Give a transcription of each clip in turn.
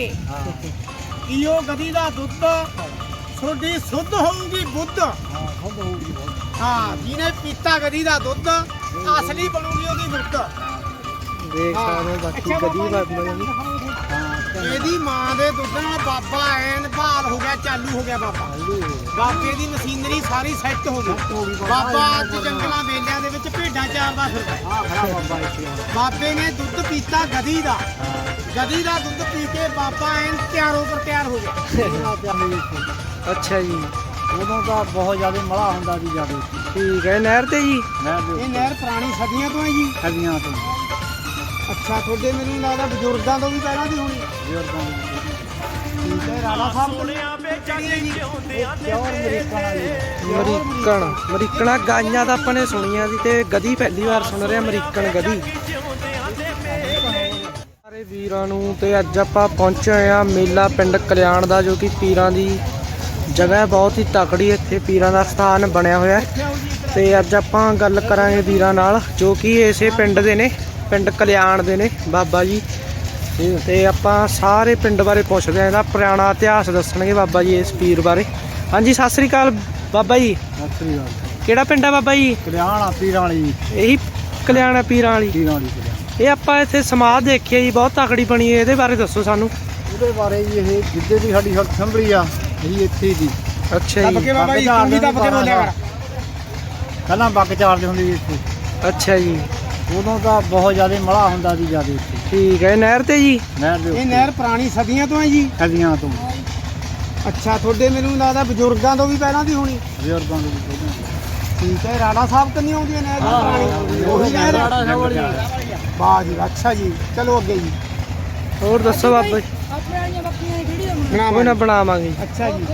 ਕੇ ਹਾਂ ਪੀਓ ਗਦੀ ਦਾ ਦੁੱਧ ਤੁਹਾਡੀ ਸੁੱਧ ਹੋਊਗੀ ਬੁੱਧ। ਹਾਂ ਹੋਊਗੀ ਜਿਹਨੇ ਪੀਤਾ ਗਦੀ ਦਾ ਦੁੱਧ ਅਸਲੀ ਬਣੂਗੀ ਉਹਦੀ ਮੁਰਤ। ਦੇਖ ਸਕਦੇ ਬਾਕੀ ਗਦੀ ਬਾਬਾ ਜੀ ਹਾਂ ਇਹਦੀ ਮਾਂ ਦੇ ਦੁੱਧ ਨਾਲ ਬਾਬਾ ਐਨ ਬਹਾਲ ਹੋ ਗਿਆ ਚਾਲੂ ਹੋ ਗਿਆ ਬਾਬਾ। ਬਾਬੇ ਦੀ ਮਸ਼ੀਨਰੀ ਸਾਰੀ ਸੈੱਟ ਹੋ ਗਈ। ਬਾਬਾ। ਅੱਜ ਜੰਗਲਾਂ ਵੇਲਿਆਂ ਦੇ ਵਿੱਚ ਭੇਡਾਂ ਚਾਰਦਾ ਫਿਰਦਾ। ਬਾਬਾ ਨੇ ਦੁੱਧ ਪੀਤਾ ਗਦੀ ਦਾ। ਗਦੀ ਦਾ ਦੁੱਧ ਪੀ ਕੇ ਬਾਬਾ ਐਨ ਤਿਆਰੋ ਪਰ ਤਿਆਰ ਹੋ ਗਿਆ। ਅੱਛਾ ਜੀ। ਉਦੋਂ ਤਾਂ ਬਹੁਤ ਜ਼ਿਆਦਾ ਮਲਾ ਹੁੰਦਾ ਸੀ ਜ਼ਿਆਦਾ। ਠੀਕ ਹੈ ਨਹਿਰ ਤੇ ਜੀ? ਇਹ ਨਹਿਰ ਪੁਰਾਣੀ ਸਦੀਆਂ ਤੋਂ ਹੈ ਜੀ। ਸਦੀਆਂ ਤੋਂ। ਅੱਛਾ ਤੁਹਾਡੇ ਮੈਨੂੰ ਲੱਗਦਾ ਬਜ਼ੁਰਗਾਂ ਤੋਂ ਵੀ ਪਹਿਲਾਂ ਦੀ ਹੋਣੀ ਬਜ਼ੁਰਗਾਂ ਦੇ। ਵਿੱਚ ਠੀਕ ਹੈ ਰਾਣਾ ਸਾਹਿਬ ਸੋਹਣਿਆ ਵੇਚਣੀਆਂ ਜੀ ਪਿਓਰ ਅਮਰੀਕਨ ਅਮਰੀਕਨ ਗਾਈਆਂ ਤਾਂ ਆਪਾਂ ਨੇ ਸੁਣੀਆਂ ਸੀ ਤੇ ਗਦੀ ਪਹਿਲੀ ਵਾਰ ਸੁਣ ਰਹੇ ਅਮਰੀਕਨ ਗਦੀ। ਸਾਰੇ ਵੀਰਾਂ ਨੂੰ ਤੇ ਅੱਜ ਆਪਾਂ ਪਹੁੰਚੇ ਹੋਏ ਆ ਮੇਲਾ ਪਿੰਡ ਕਲਿਆਣ ਦਾ ਜੋ ਕਿ ਪੀਰਾਂ ਦੀ ਜਗ੍ਹਾ ਬਹੁਤ ਹੀ ਤਕੜੀ ਇੱਥੇ ਪੀਰਾਂ ਦਾ ਸਥਾਨ ਬਣਿਆ ਹੋਇਆ। ਤੇ ਅੱਜ ਆਪਾਂ ਗੱਲ ਕਰਾਂਗੇ ਵੀਰਾਂ ਨਾਲ ਜੋ ਕਿ ਇਸੇ ਪਿੰਡ ਦੇ ਨੇ। ਪਿੰਡ ਕਲਿਆਣ ਦੇ ਨੇ ਬਾਬਾ ਜੀ। ਤੇ ਆਪਾਂ ਸਾਰੇ ਪਿੰਡ ਬਾਰੇ ਪੁੱਛਦੇ ਆ ਇਹਦਾ ਪੁਰਾਣਾ ਇਤਿਹਾਸ ਦੱਸਣਗੇ ਬਾਬਾ ਜੀ ਇਸ ਪੀਰ ਬਾਰੇ। ਹਾਂਜੀ ਸਤਿ ਸ੍ਰੀ ਅਕਾਲ ਬਾਬਾ ਜੀ। ਸਤਿ ਸ੍ਰੀ ਅਕਾਲ ਕਿਹੜਾ ਪਿੰਡ ਆ ਬਾਬਾ ਜੀ? ਕਲਿਆਣ ਪੀਰਾਂ ਵਾਲੀ। ਇਹੀ ਕਲਿਆਣ ਪੀਰਾਂ ਵਾਲੀ। ਪੀਰਾਂ ਵਾਲੀ ਕਲਿਆਣ। ਇਹ ਆਪਾਂ ਇੱਥੇ ਸਮਾਧ ਦੇਖੀ ਆ ਜੀ ਬਹੁਤ ਤਕੜੀ ਬਣੀ ਹੈ ਇਹਦੇ ਬਾਰੇ ਦੱਸੋ ਸਾਨੂੰ। ਉਹਦੇ ਬਾਰੇ ਜੀ ਇਹ ਜਿੱਦੇ ਦੀ ਸਾਡੀ ਹੱਥ ਸੰਭਲੀ ਆ ਇਹ ਇੱਥੇ ਦੀ ਅੱਛਾ ਜੀ। ਬਾਬਾ ਜੀ ਤੂੰ ਵੀ ਦੱਬ ਕੇ ਬੋਲਿਆ ਕਰ। ਪਹਿਲਾਂ ਬੱਗ ਚਾਰਦੇ ਹੁੰਦੇ ਸੀ ਇੱਥੇ। ਅੱਛਾ ਜੀ। ਉਦੋਂ ਤਾਂ ਬਹੁਤ ਜ਼ਿਆਦਾ ਮਲਾ ਹੁੰਦਾ ਸੀ ਜ਼ਿਆਦਾ ਇੱਥੇ ਠੀਕ ਹੈ ਨਹਿਰ ਤੇ ਜੀ? ਨਹਿਰ ਦੇ ਇਹ ਉੱਤੇ। ਨਹਿਰ ਪੁਰਾਣੀ ਸਦੀਆਂ ਤੋਂ ਹੈ ਜੀ। ਸਦੀਆਂ ਤੋਂ। ਅੱਛਾ ਤੁਹਾਡੇ ਮੈਨੂੰ ਲੱਗਦਾ ਬਜ਼ੁਰਗਾਂ ਤੋਂ ਵੀ ਪਹਿਲਾਂ ਦੀ ਹੋਣੀ। ਬਜ਼ੁਰਗਾਂ ਦੇ ਵਿੱਚ ਪਹਿਲਾਂ ਠੀਕ ਹੈ ਰਾਣਾ ਸਾਹਿਬ ਕੰਨੀ ਆਉਂਦੀ ਹੈ ਨਹਿਰ ਪੁਰਾਣੀ? ਉਹੀ ਨਹਿਰ ਹੈ? ਵਾਹ ਜੀ ਅੱਛਾ ਜੀ। ਚਲੋ ਅੱਗੇ ਜੀ। ਹੋਰ ਦੱਸੋ ਬਾਬਾ ਜੀ। ਕੋਈ ਨਾ ਬਣਾਵਾਂਗੇ। ਅੱਛਾ ਜੀ।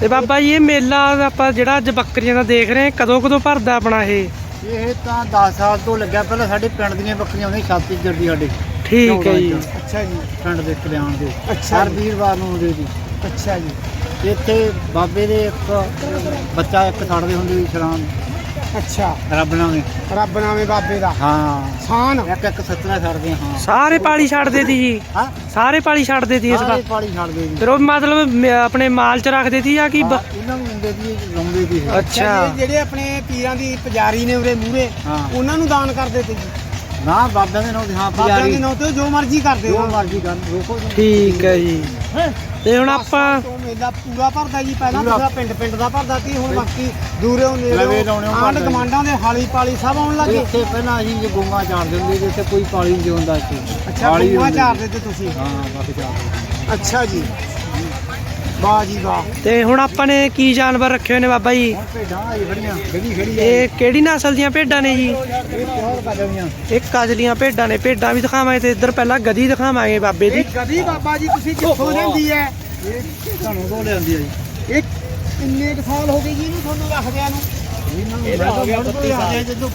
ਤੇ ਬਾਬਾ ਜੀ ਇਹ ਮੇਲਾ ਆਪਾਂ ਜਿਹੜਾ ਅੱਜ ਬੱਕਰੀਆਂ ਦਾ ਦੇਖ ਰਹੇ ਹਾਂ ਕਦੋਂ ਕਦੋਂ ਭਰਦਾ ਆਪਣਾ ਇਹ? ਇਹ ਤਾਂ 10 ਸਾਲ ਤੋਂ ਲੱਗਿਆ ਪਹਿਲਾਂ ਸਾਡੇ ਪਿੰਡ ਦੀਆਂ ਬੱਕਰੀਆਂ ਹੁੰਦੀਆਂ ਛਾਤੀਸਗੜ੍ਹ ਦੀ ਸਾਡੇ। ਠੀਕ ਹੈ ਜੀ। ਅੱਛਾ ਜੀ। ਪਿੰਡ ਦੇ ਕਲਿਆਣ ਦੇ। ਅੱਛਾ ਹਰ ਜੀ। ਵੀਰਵਾਰ ਨੂੰ ਆਉਂਦੇ ਸੀ। ਅੱਛਾ ਜੀ। ਇੱਥੇ ਬਾਬੇ ਦੇ ਇੱਕ ਬੱਚਾ ਇੱਕ ਛੱਡਦੇ ਹੁੰਦੇ ਸੀ ਸ਼ਰਾਨ। ਅੱਛਾ। ਰੱਬ ਨਾਮੇ। ਰੱਬ ਨਾਮੇ ਬਾਬੇ ਦਾ। ਹਾਂ। ਸਾਨ। ਇੱਕ ਇੱਕ ਸੱਤਰਾ ਛੱਡਦੇ ਹਾਂ। ਸਾਰੇ ਪਾਲੀ ਛੱਡਦੇ ਸੀ ਜੀ। ਹਾਂ। ਸਾਰੇ ਪਾਲੀ ਛੱਡਦੇ ਸੀ ਇਸ ਸਾਰੇ ਵਾਰ ਪਾਣੀ ਛੱਡਦੇ ਸੀ। ਫਿਰ ਉਹ ਮਤਲਬ ਮ- ਆਪਣੇ ਮਾਲ ਚ ਰੱਖਦੇ ਸੀ ਜਾਂ ਕੀ ਬ- ਇਹਨਾਂ ਨੂੰ ਦਿੰਦੇ ਸੀ ਲਾਉਂਦੇ ਸੀ। ਇਹ। ਅੱਛਾ ਜਿਹੜੇ ਆਪਣੇ ਪੀਰਾਂ ਦੀ ਪੁਜਾਰੀ ਨੇ ਉਰੇ ਮੂਰੇ ਹਾਂ। ਉਹਨਾਂ ਨੂੰ ਦਾਨ ਕਰਦੇ ਤੇ ਜੀ। ਨਾ ਬਾਬਿਆਂ ਦੇ ਨਾਂ ਤੇ ਹਾਂ ਬਾਬਿਆਂ ਦੇ ਨਾਂ ਤੇ ਜੋ ਮਰਜ਼ੀ ਕਰਦੇ ਜੋ ਹੋ ਮਰਜ਼ੀ ਕਰਨ ਰੋਕੋ। ਠੀਕ ਹੈ ਜੀ। ਤੇ ਹੁਣ ਆਪਾਂ ਤੋਂ ਮੇਲਾ ਪੂਰਾ ਭਰਦਾ ਜੀ ਪਹਿਲਾਂ ਪੂਰਾ। ਪਿੰਡ ਪਿੰਡ ਦਾ ਭਰਦਾ ਸੀ ਹੁਣ ਬਾਕੀ ਦੂਰੋਂ ਨੇੜੇ ਆਂਡ ਜੀ। ਕਮਾਂਡਾਂ ਦੇ ਹਾਲੀ ਪਾਲੀ ਸਭ ਆਉਣ ਲੱਗੇ ਇੱਥੇ ਪਹਿਲਾਂ ਅਸੀਂ ਜੇ ਗੋਂਗਾ ਚਾਰਦੇ ਹੁੰਦੇ ਸੀ ਇੱਥੇ ਕੋਈ ਪਾਲੀ ਨਹੀਂ ਹੁੰਦਾ ਇੱਥੇ ਅੱਛਾ ਹੁੰਦੀ ਚਾਰਦੇ ਤੇ ਤੁਸੀਂ? ਹਾਂ ਬਾਕੀ ਚਾਰਦੇ। ਅੱਛਾ ਜੀ। ਵਾਹ ਜੀ ਵਾਹ ਤੇ ਹੁਣ ਆਪਾਂ ਨੇ ਕੀ ਜਾਨਵਰ ਰੱਖੇ ਹੋਏ ਨੇ ਬਾਬਾ ਜੀ? ਹੁਣ ਭੇਡਾਂ ਆਈ ਖੜੀਆਂ ਖੜੀ ਖੜੀ ਆ। ਇਹ ਕਿਹੜੀ ਨਸਲ ਦੀਆਂ ਭੇਡਾਂ ਨੇ ਜੀ? ਇਹ ਕਜਲੀਆਂ ਭੇਡਾਂ ਨੇ? ਭੇਡਾਂ ਵੀ ਦਿਖਾਵਾਂਗੇ ਤੇ ਇੱਧਰ ਪਹਿਲਾਂ ਗਦੀ ਦਿਖਾਵਾਂਗੇ ਬਾਬੇ ਦੀ। ਇਹ ਗਦੀ ਬਾਬਾ ਜੀ ਤੁਸੀਂ ਕਿੱਥੋਂ ਲੈਂਦੀ ਹੈ? ਇਹ ਤੁਹਾਨੂੰ ਤੋਂ ਲਿਆਂਦੀ ਆ ਜੀ? ਇਹ ਕਿੰਨੇ ਕੁ ਸਾਲ ਹੋ ਗਏ ਜੀ ਇਹਨੂੰ ਤੁਹਾਨੂੰ ਰੱਖਦਿਆਂ ਨੂੰ? ਇਹਨਾਂ ਨੂੰ ਮੈਂ ਤਾਂ ਮੁੜ ਤੋਂ ਲਿਆਂਦੇ ਜਦੋਂ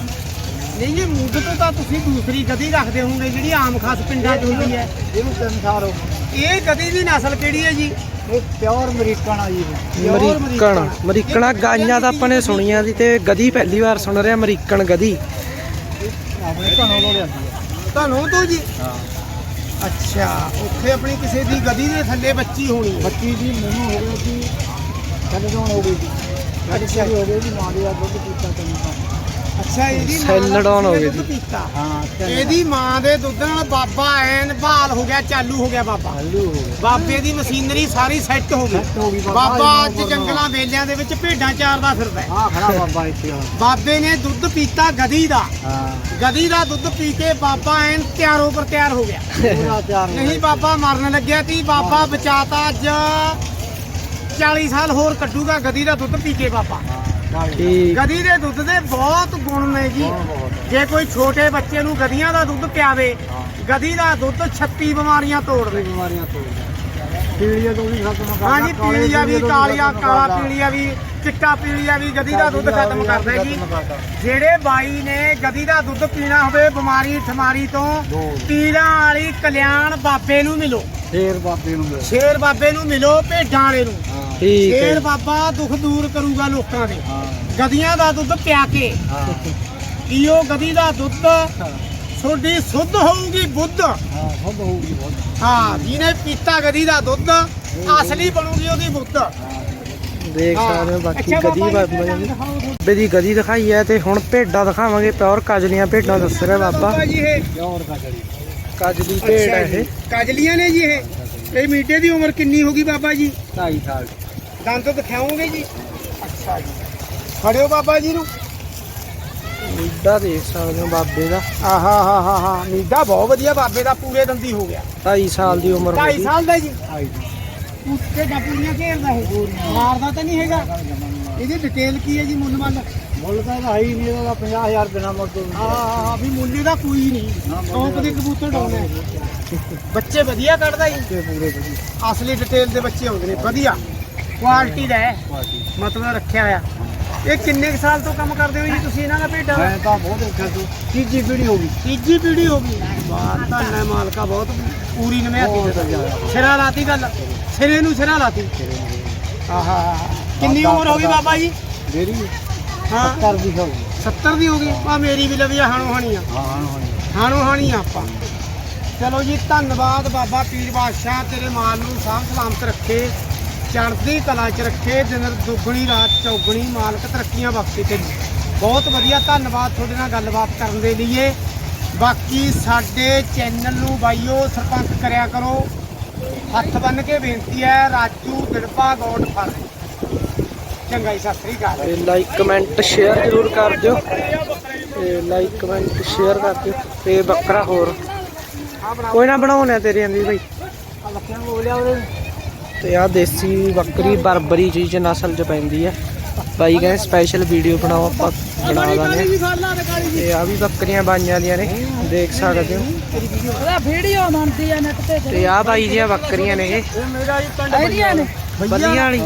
ਨਹੀਂ ਇਹ ਮੁੱਢ ਤੋਂ ਤਾਂ ਤੁਸੀਂ ਦੂਸਰੀ ਗਦੀ ਰੱਖਦੇ ਹੋਵੋਗੇ ਜਿਹੜੀ ਆਮ ਖਾਸ ਪਿੰਡਾਂ 'ਚ ਹੁੰਦੀ ਹੈ। ਇਹਨੂੰ ਤਿੰਨ ਸਾਲ ਹੋ ਗਏ। ਇਹ ਗਦੀ ਦੀ ਨਸਲ ਕਿਹੜੀ ਹੈ ਜੀ? ਇਹ ਪਿਓਰ ਅਮਰੀਕਨ ਆ ਜੀ। Pure American American. ਗਾਈਆਂ ਤਾਂ ਆਪਾਂ ਨੇ ਸੁਣੀਆਂ ਸੀ ਤੇ ਗਦੀ ਪਹਿਲੀ ਵਾਰ ਸੁਣ ਰਹੇ ਗਦੀ। ਆਪਣੇ ਤੁਹਾਨੂੰ ਤੋਂ ਲਿਆਂਦੀ ਆ। ਤੁਹਾਨੂੰ ਤੋਂ ਜੀ? ਹਾਂ। ਅੱਛਾ ਉੱਥੇ ਆਪਣੀ ਕਿਸੇ ਦੀ ਗਦੀ ਦੇ ਥੱਲੇ ਬੱਚੀ ਹੋਣੀ ਹੈ। ਬੱਚੀ ਜੀ ਮੈਨੂੰ ਹੋ ਗਿਆ ਕੱਲ ਤੋਂ ਹੋ ਗਈ ਜੀ। ਅੱਛਾ। ਅੱਛਾ ਹੋ ਗਈ ਜੀ ਮਾਂ ਦੇ ਦਾ ਦੁੱਧ ਪੀਤਾ ਤੈਨੂੰ ਅੱਛਾ ਇਹਦੀ ਮਾਂ ਦਾ ਹੋ ਦੁੱਧ ਜੀ। ਪੀਤਾ? ਹਾਂ ਤਿੰਨ ਇਹਦੀ ਮਾਂ ਦੇ ਦੁੱਧ ਨਾਲ ਬਾਬਾ ਐਨ ਬਹਾਲ ਹੋ ਗਿਆ ਚਾਲੂ ਹੋ ਗਿਆ ਬਾਬਾ। ਹਲੂ ਬਾਬੇ ਦੀ ਮਸ਼ੀਨਰੀ ਸਾਰੀ ਸੈੱਟ ਹੋ ਗਈ। ਸੈੱਟ ਹੋ ਗਈ ਬਾਬਾ ਅੱਜ। ਜੰਗਲਾਂ ਵੇਲਿਆਂ ਦੇ ਵਿੱਚ ਭੇਡਾਂ ਚਾਰਦਾ ਫਿਰਦਾ ਹੈ। ਹਾਂ ਖੜਾ ਬਾਬਾ ਇੱਥੇ ਆ। ਬਾਬੇ ਨੇ ਦੁੱਧ ਪੀਤਾ ਗਦੀ ਦਾ। ਹਾਂ। ਗਦੀ ਦਾ ਦੁੱਧ ਪੀ ਕੇ ਬਾਬਾ ਐਨ ਤਿਆਰੋ ਪਰ ਤਿਆਰ ਹੋ ਗਿਆ। ਪੂਰਾ ਨਹੀਂ ਬਾਬਾ ਮਰਨ ਲੱਗਿਆ ਸੀ। ਬਾਬਾ ਬਚਾਤਾ ਅੱਜ 40 ਸਾਲ ਹੋਰ ਕੱਢੂਗਾ ਗਦੀ ਦਾ ਦੁੱਧ ਪੀ ਕੇ ਬਾਬਾ। ਹਾਂ। ਠੀਕ। ਗਦੀ ਦੇ ਦੁੱਧ ਦੇ ਬਹੁਤ ਗੁਣ ਨੇ ਜੀ। ਜੇ ਕੋਈ ਛੋਟੇ ਬੱਚੇ ਨੂੰ ਗਦੀਆਂ ਦਾ ਦੁੱਧ ਪਿਆਵੇ ਗਦੀ ਦਾ ਦੁੱਧ 36 ਬਿਮਾਰੀਆਂ ਤੋੜ ਦੇ। ਬਿਮਾਰੀਆਂ ਤੋਂ ਪੀਲੀਆ ਤੋਂ ਵੀ ਖਤਮ ਕਰਦਾ ਹਾਂਜੀ ਪੀਲੀਆ ਵੀ ਕਾਲੀਆ ਕਾਲਾ। ਪੀਲੀਆ ਵੀ ਚਿੱਟਾ ਪੀਲੀਆ ਵੀ ਗਦੀ ਦਾ ਦੁੱਧ ਖਤਮ ਕਰਦਾ ਜੀ। ਜਿਹੜੇ ਬਾਈ ਨੇ ਗਦੀ ਦਾ ਦੁੱਧ ਪੀਣਾ ਹੋਵੇ ਬਿਮਾਰੀ ਠਮਾਰੀ ਤੋਂ ਪੀਰਾਂ ਵਾਲੀ ਕਲਿਆਣ ਬਾਬੇ ਨੂੰ ਮਿਲੋ। ਫੇਰ ਬਾਬੇ ਨੂੰ ਮਿਲ। ਸ਼ੇਰ ਬਾਬੇ ਨੂੰ ਮਿਲੋ ਭੇਡਾਂ ਵਾਲੇ ਨੂੰ। ਠੀਕ ਸ਼ੇਰ ਬਾਬਾ ਦੁੱਖ ਦੂਰ ਕਰੂਗਾ ਲੋਕਾਂ ਦੇ। ਹਾਂ ਗਦੀਆਂ ਦਾ ਦੁੱਧ ਪਿਆ ਕੇ। ਹਾਂ। ਪੀਓ ਗਦੀ ਦਾ ਦੁੱਧ ਤੁਹਾਡੀ ਸੁੱਧ ਹੋਊਗੀ ਬੁੱਧ? ਹਾਂ ਖੁਦ ਹੋਊਗੀ ਬਹੁਤ ਹਾਂ ਜਿਹਨੇ ਪੀਤਾ ਗਦੀ ਦਾ ਦੁੱਧ ਅਸਲੀ ਬਣੂਗੀ ਉਹਦੀ ਬੁੱਧ। ਦੇਖ ਸਕਦੇ ਹੋ ਬਾਕੀ ਗਦੀ ਬਾਬਾ ਜੀ, ਬਾਬਾ ਜੀ। ਦਿਖਾਓ ਦੁੱਧ। ਬਾਬੇ ਦੀ ਗਦੀ ਦਿਖਾਈ ਹੈ ਤੇ ਹੁਣ ਭੇਡਾਂ ਦਿਖਾਵਾਂਗੇ ਪਿਓਰ ਕਜਲੀਆਂ ਭੇਡਾਂ ਦੱਸ ਰਿਹਾ ਬਾਬਾ। ਬਾਬਾ ਜੀ ਇਹ ਪਿਓਰ ਕਰੀ ਕਜਲੀ ਭੇਡ ਹੈ ਇਹ। ਕਾਜਲੀਆਂ ਨੇ ਜੀ ਇਹ। ਇਹ ਮੀਟੇ ਦੀ ਉਮਰ ਕਿੰਨੀ ਹੋਗੀ ਬਾਬਾ ਜੀ? 2.5 ਸਾਲ। ਦੰਦ ਦਿਖਾਓਗੇ ਜੀ? ਅੱਛਾ ਜੀ। ਖੜਿਓ ਬਾਬਾ ਜੀ ਨੂੰ। ਲੀਡਾ ਦੇਖ ਸਕਦੇ ਹੋ ਬਾਬੇ ਦਾ। ਆਹਾ ਹਾ ਹਾ ਹਾ ਨੀਡਾ ਬਹੁਤ ਵਧੀਆ ਬਾਬੇ ਦਾ ਪੂਰੇ ਦੰਦੀ ਹੋ ਗਿਆ। 2.5 ਸਾਲ ਦੀ ਉਮਰ ਹੋ 2.5 ਗਈ। ਸਾਲ ਦਾ ਜੀ। ਉੱਤੇ ਡਾਪੂਰੀਆਂ ਘੇਰਦਾ ਇਹ। ਮਾਰਦਾ ਤਾਂ ਨਹੀਂ ਹੈਗਾ। ਇਹਦੀ ਡਿਟੇਲ ਕੀ ਹੈ ਜੀ ਮੁੱਲ ਮੰਨ? ਮੁੱਲ ਤਾਂ ਹੈ ਹੀ ਨਹੀਂ ਉਹਦਾ 50000 ਬਿਨਾ ਮੁੱਲ ਤੋਂ। ਹਾਂ ਹਾਂ ਵੀ ਮੁੱਲ ਦਾ ਕੋਈ ਨਹੀਂ। ਟੌਪ ਦੇ ਕਬੂਤਰ ਡਾਉਣੇ ਬੱਚੇ ਵਧੀਆ ਕੱਢਦਾ ਜੀ। ਪੂਰੇ ਵਧੀਆ। ਅਸਲੀ ਡਿਟੇਲ ਦੇ ਬੱਚੇ ਆਉਂਦੇ ਨੇ। ਵਧੀਆ। ਕੁਆਲਿਟੀ ਦਾ ਹੈ। ਮਤਲਬ ਰੱਖਿਆ ਹੋਇਆ। ਇਹ ਕਿੰਨੇ ਕੁ ਸਾਲ ਤੋਂ ਕੰਮ ਕਰਦੇ ਹੋ ਜੀ ਤੁਸੀਂ ਇਹਨਾਂ ਦਾ ਭੇਡਾਂ ਦਾ? ਮੈਂ ਤਾਂ ਬਹੁਤ ਦੇਖਿਆ ਤੂੰ ਤੀਜੀ ਪੀੜੀ ਹੋ ਗਈ। ਤੀਜੀ ਪੀੜ੍ਹੀ ਹੋ ਗਈ? ਵਾਹ ਧੰਨ ਹੈ ਮਾਲਕਾ ਬਹੁਤ ਪੂਰੀ ਨਮਿਆਤੀ ਬਹੁਤ ਦੇ ਜ਼ਿਆਦਾ। ਸਿਰਾ ਲਾਤੀ ਗੱਲ। ਸਿਰੇ ਨੂੰ ਸਿਰਾ ਲਾਤੀ। ਆਹਾ। ਕਿੰਨੀ ਉਮਰ ਹੋ ਗਈ ਬਾਬਾ ਜੀ? ਮੇਰੀ ਹਾਂ। 70 ਦੀ ਹੋ ਗਈ। 70 ਦੀ ਹੋ ਗਈ? ਆ ਮੇਰੀ ਵੀ ਲਵੀ ਹਾਣੋ ਹਾਣੀ ਆ। ਹਾਂ ਹੋਣੀ ਹਾਣੋ ਹਾਣੀ ਆ ਆਪਾਂ। ਚਲੋ ਜੀ ਧੰਨਵਾਦ ਬਾਬਾ ਪੀਰ ਬਾਦਸ਼ਾਹ ਤੇਰੇ ਮਾਲ ਨੂੰ ਸਾਂਭ ਸਲਾਮਤ ਰੱਖੇ। ਚੜ੍ਹਦੀ ਕਲਾ ਚ ਰੱਖੇ ਦਿਨ ਦੁੱਗਣੀ ਰਾਤ ਚੌਗਣੀ ਮਾਲਕ ਤਰੱਕੀਆਂ ਬਖਸ਼ੇ ਤੈਨੂੰ ਬਹੁਤ ਵਧੀਆ ਧੰਨਵਾਦ ਤੁਹਾਡੇ ਨਾਲ ਗੱਲਬਾਤ ਕਰਨ ਦੇ ਲਈ ਬਾਕੀ ਸਾਡੇ ਚੈਨਲ ਨੂੰ ਬਾਈਓ ਸਰਪੰਚ ਕਰਿਆ ਕਰੋ। ਹੱਥ ਬੰਨ ਕੇ ਬੇਨਤੀ ਹੈ ਰਾਜੂ ਦਿੜਪਾ ਗੋਡ ਫਰ ਚੰਗਾ ਜੀ ਸਤਿ ਸ੍ਰੀ ਅਕਾਲ। ਲਾਈਕ ਕਮੈਂਟ ਸ਼ੇਅਰ ਜ਼ਰੂਰ ਕਰ ਦਿਓ। ਤੇ ਲਾਈਕ ਕਮੈਂਟ ਸ਼ੇਅਰ ਕਰ ਦਿਓ। ਤੇ ਬੱਕਰਾ ਹੋਰ। ਕੋਈ ਨਾ ਬਣਾਉਣਾ ਤੇਰੀ ਆਂਦੀ ਭਾਈ ਆ ਲੱਖਿਆਂ ਨੂੰ ਲਿਆ ਉਹਦੇ ਤੇ ਆ ਦੇਸੀ ਬੱਕਰੀ ਬਰਬਰੀ ਚੀਜ਼ ਨਸਲ ਚ ਪੈਂਦੀ ਹੈ ਬਾਈ ਕਹਿੰਦੇ ਸਪੈਸ਼ਲ ਵੀਡੀਓ ਬਣਾਓ ਆਪਾਂ ਬਣਾ ਦਾਂਗੇ। ਤੇ ਆ ਵੀ ਬੱਕਰੀਆਂ ਬਾਈਆਂ ਦੀਆਂ ਨੇ ਦੇਖ ਸਕਦੇ ਹੋ। ਵੀਡੀਓ ਬਣਦੀ ਆ ਨੈਟ ਤੇ। ਤੇ ਆ ਬਾਈ ਦੀਆਂ ਬੱਕਰੀਆਂ ਨੇ ਇਹ। ਇਹ ਮੇਰਾ ਜੀ ਪਿੰਡ ਆਈਡੀਆ ਨੇ? ਬੱਲੀਆਂ ਵਾਲੀ।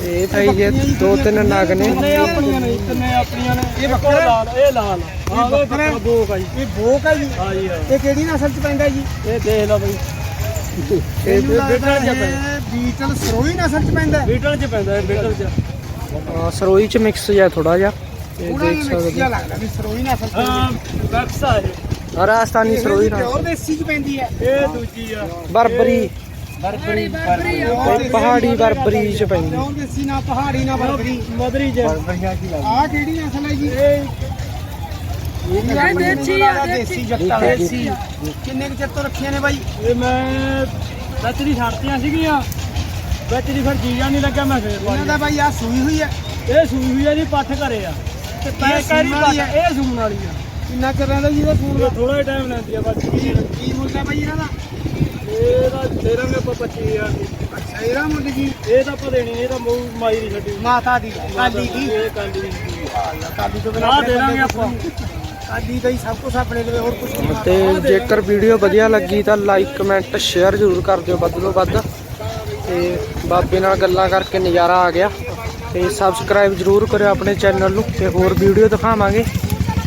ਤੇ ਇਹ ਭਾਈ ਜੇ ਦੋ ਤਿੰਨ ਨਗ ਨੇ। ਕਿੰਨੇ ਆਪਣੀਆਂ ਨੇ ਕਿੰਨੇ ਆਪਣੀਆਂ ਨੇ। ਇਹ ਬੱਕਰਾ? ਲਾਲ ਇਹ ਲਾਲ। ਹਾਂ ਉਹ ਬੱਕਰਾ? ਬੋਕ ਆ ਜੀ। ਇਹ ਬੋਕ ਆ ਜੀ। ਹਾਂ ਜੀ ਇਹ ਕਿਹੜੀ ਨਸਲ ਚ ਪੈਂਦਾ ਜੀ? ਇਹ ਦੇਖ ਲਓ ਬਈ। ਇਹ ਬੀਟਲ ਚ ਪੈਂਦਾ। ਬੀਟਲ ਸਰੋਈ ਨਸਲ ਚ ਪੈਂਦਾ ਬੀਟਲ ਚ ਪੈਂਦਾ ਹੈ ਬੀਟਲ ਚ। ਹਾਂ, ਸਰੋਈ ਚ ਮਿਕਸ ਜਿਹਾ ਥੋੜਾ ਜਿਹਾ। ਪੂਰਾ ਦੇਖ ਹੀ ਸਕਦੇ ਮਿਕਸਿਆ ਲੱਗਦਾ ਵੀ ਸਰੋਈ ਨਸਲ ਚ ਪੈਂਦੀ ਬੈਕਸਾ ਹੈ ਹੋ ਰਾਜਸਥਾਨੀ ਸਰੋਈ ਨਾਲ। ਪਿਓਰ ਦੇਸੀ ਚ ਪੈਂਦੀ ਹੈ। ਇਹ ਦੂਜੀ ਆ। ਬਰਬਰੀ। ਬਰਬਰੀ ਤੇ ਪਹਾੜੀ ਬਰਬਰੀ ਚ ਪੈਂਦੀ। ਪਿਓਰ ਦੇਸੀ ਨਾ ਪਹਾੜੀ ਨਾ ਬਰਬਰੀ। ਮਦਰੀ ਚ। ਬਰਬਰੀਆਂ ਕੀ ਲੱਗਦੀ ਆਹ ਕਿਹੜੀ ਨਸਲ ਹੈ ਜੀ? ਇਹ ਇਹ ਦੇਸੀ ਆ, ਦੇਸੀ ਜੱਟਾ ਦੇਸੀ ਕਿੰਨੇ ਕੁ ਚਿਰ ਤੋਂ ਰੱਖੀਆਂ ਨੇ ਬਾਈ? ਇਹ ਮੈਂ ਵਿੱਚ ਦੀ ਛੱਡਤੀਆਂ ਸੀਗੀਆਂ। ਵਿੱਚ ਦੀ ਫਿਰ ਜੀਜਾ ਨਹੀਂ ਲੱਗਾ ਮੈਂ ਫੇਰ ਇਹਨਾਂ ਦਾ ਬਾਈ ਆ ਸੂਈ ਹੋਈ ਹੈ ਇਹ ਸੂਈ ਹੋਈ ਆ ਜੀ ਪੱਠ ਘਰੇ ਆ। ਤੇ ਇਹ ਸੂਣ ਵਾਲੀ ਆ। ਇਹ ਸੂਣ ਵਾਲੀ ਆ। ਕਿੰਨਾ ਚਿਰ ਰਹਿੰਦਾ ਜੀ ਇਹਦਾ ਫੂਡ ਦਾ? ਇਹ ਥੋੜਾ ਹੀ ਟਾਈਮ ਲੈਂਦੀ ਆ ਬਸ ਕੀ ਕੀ ਮੁੱਲ ਹੈ ਬਾਈ ਇਹਨਾਂ ਦਾ? ਇਹਦਾ ਦੇ ਦਾਂਗੇ ਆਪਾਂ 25000 ਦੀ। ਅੱਛਾ ਇਹਦਾ ਮੁੱਲ ਜੀ ਇਹ ਤਾਂ ਆਪਾਂ ਦੇਣੀ ਨਹੀਂ ਇਹ ਤਾਂ ਮੂੰਹ ਮਾਈ ਨਹੀਂ ਛੱਡੀ। ਮਾਤਾ ਦੀ ਕਾਲੀ ਦੀ। ਇਹ ਕਾਲੀ ਦੀ। ਕਾਲੀ ਤੋਂ ਨਾ ਦੇ ਦਾਂਗੇ ਆਪਾਂ। ਕਾਲੀ ਦਾ ਹੀ ਸਭ ਕੁਝ ਆਪਣੇ ਲਈ ਹੋਰ ਕੁਝ ਤੇ ਜੇਕਰ ਵੀਡੀਓ ਵਧੀਆ ਲੱਗੀ ਤਾਂ ਲਾਈਕ ਕਮੈਂਟ ਸ਼ੇਅਰ ਜ਼ਰੂਰ ਕਰ ਦਿਓ ਵੱਧ ਤੋਂ ਵੱਧ। ਤੇ ਬਾਬੇ ਨਾਲ ਗੱਲਾਂ ਕਰਕੇ ਨਜ਼ਾਰਾ ਆ ਗਿਆ। ਤੇ ਸਬਸਕ੍ਰਾਈਬ ਜ਼ਰੂਰ ਕਰਿਓ ਆਪਣੇ ਚੈਨਲ ਨੂੰ ਤੇ ਹੋਰ ਵੀਡੀਓ ਦਿਖਾਵਾਂਗੇ।